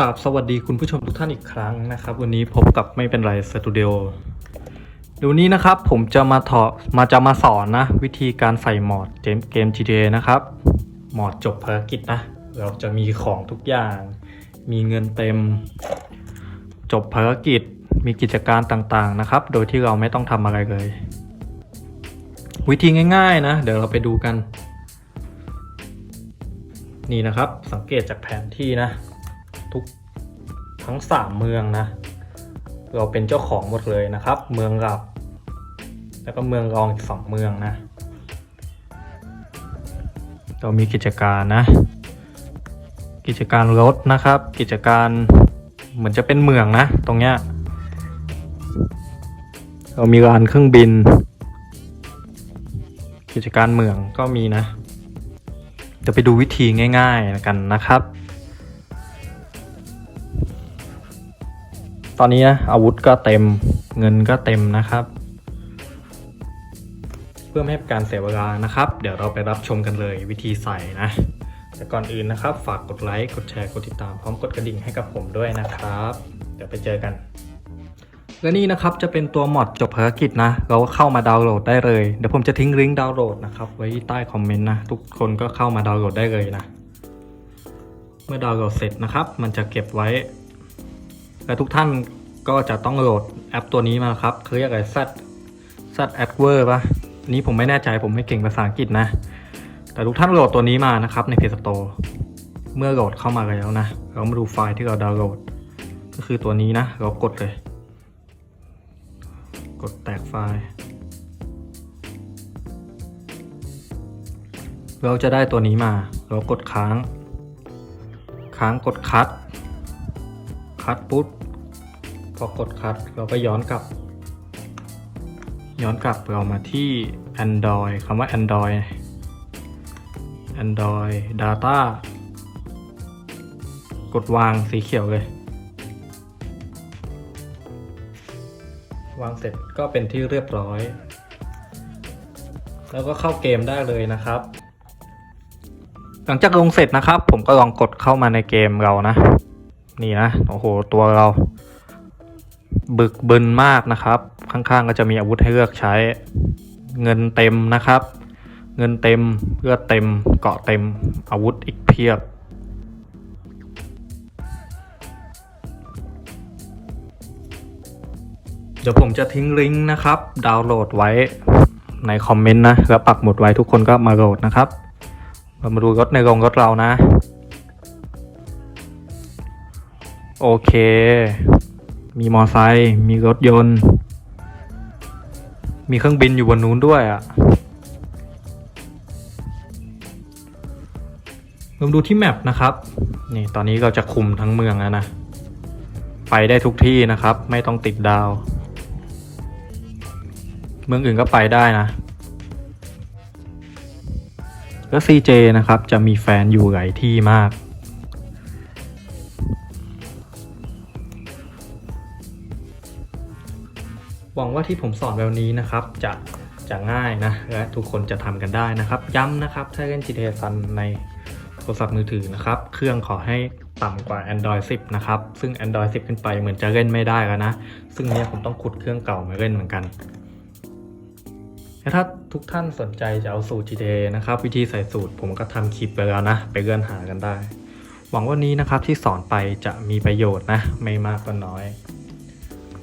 กราบสวัสดีคุณผู้ชมทุกท่านอีกครั้งนะครับ วันนี้พบกับไม่เป็นไรสตูดิโอเดี๋ยวนี้นะครับผมจะมาถอมาจะมาสอนนะ วิธีการใส่หมอดเกมเกม GTA นะครับ หมอดจบภารกิจนะ เราจะมีของทุกอย่าง มีเงินเต็ม จบภารกิจมีกิจการต่างๆนะครับ โดยที่เราไม่ต้องทำอะไรเลย วิธีง่าย ๆ นะ เดี๋ยวเราไปดูกัน นี่นะครับสังเกตจากแผนที่นะ ทุกทั้งสามเมืองนะ เราเป็นเจ้าของหมดเลยนะครับ เมืองหลับแล้วก็เมืองรองอีกสองเมืองนะ เรามีกิจการนะ กิจการรถนะครับ กิจการเหมือนจะเป็นเมืองนะ ตรงเนี้ยเรามีร้านเครื่องบิน กิจการเมืองก็มีนะจะไปดูวิธีง่าย ๆ กันนะครับ ตอนนี้นะอาวุธก็เต็มเงินก็เต็มนะครับ เพื่อไม่ให้การเสียเวลานะครับ เดี๋ยวเราไปรับชมกันเลยวิธีใส่นะ แต่ก่อนอื่นนะครับ ฝากกดไลค์กดแชร์กดติดตามพร้อมกดกระดิ่งให้กับผมด้วยนะครับ เดี๋ยวไปเจอกันและนี่นะครับจะเป็นตัวมอดจบภารกิจนะ เราก็เข้ามาดาวน์โหลดได้เลย เดี๋ยวผมจะทิ้งลิงก์ดาวน์โหลดนะครับไว้ใต้คอมเมนต์นะ ทุกคนก็เข้ามาดาวน์โหลดได้เลยนะ เมื่อดาวน์โหลดเสร็จนะครับ มันจะเก็บไว้ และทุกท่านก็จะต้องโหลดแอปตัวนี้มาครับคือเรียกอะไร Z Z Adware ปะอันนี้ผมไม่แน่ใจผมไม่เก่งภาษาอังกฤษนะ แต่ทุกท่านโหลดตัวนี้มานะครับใน Play Store เมื่อโหลดเข้ามาแล้วนะ เรามาดูไฟล์ที่เราดาวน์โหลด ก็คือตัวนี้นะ เรากดเลย กดแตกไฟล์ เราจะได้ตัวนี้มา เรากดค้าง ค้างกดคัด คัดปุ๊บ พอกดคัดเราก็ย้อนกลับ ย้อนกลับเรามาที่ Android คำว่า Android Android Data กดวางสีเขียวเลย วางเสร็จก็เป็นที่เรียบร้อย แล้วก็เข้าเกมได้เลยนะครับ หลังจากลงเสร็จนะครับ ผมก็ลองกดเข้ามาในเกมเรานะ นี่นะ โอ้โห ตัวเรา บึกบึนมากนะครับ ข้างๆก็จะมีอาวุธให้เลือกใช้ เงินเต็มนะครับ เงินเต็มเลือดเต็มเกาะเต็มอาวุธอีกเพียบเดี๋ยวผมจะทิ้งลิงก์นะครับ ดาวน์โหลดไว้ในคอมเมนต์นะ แล้วปักหมุดไว้ทุกคนก็มาโหลดนะครับ เรามาดูรถในโรงรถเรานะ โอเค มีมอไซค์มีรถยนต์ มีเครื่องบินอยู่บนนู้นด้วยอะ่ะลองดูที่แมปนะครับ นี่ตอนนี้เราจะคุมทั้งเมืองแล้วนะ ไปได้ทุกที่นะครับ ไม่ต้องติดดาว เมืองอื่นก็ไปได้นะ แล้ว CJ นะครับจะมีแฟนอยู่หลายที่มาก หวังว่าที่ผมสอนแบบนี้นะครับ จะจะง่ายนะและทุกคนจะทำกันได้นะครับ ย้ำนะครับถ้าเล่น GTA Sun ในโทรศัพท์มือถือนะครับ เครื่องขอให้ต่ำกว่า Android 10 นะครับ ซึ่ง Android 10 ขึ้นไปเหมือนจะเล่นไม่ได้แล้วนะ ซึ่งเนี้ยผมต้องขุดเครื่องเก่ามาเล่นเหมือนกันและถ้าทุกท่านสนใจจะเอาสูตร GTA นะครับ วิธีใส่สูตรผมก็ทำคลิปไปแล้วนะ ไปเลื่อนหากันได้ หวังว่านี้นะครับที่สอนไปจะมีประโยชน์นะ ไม่มากก็น้อย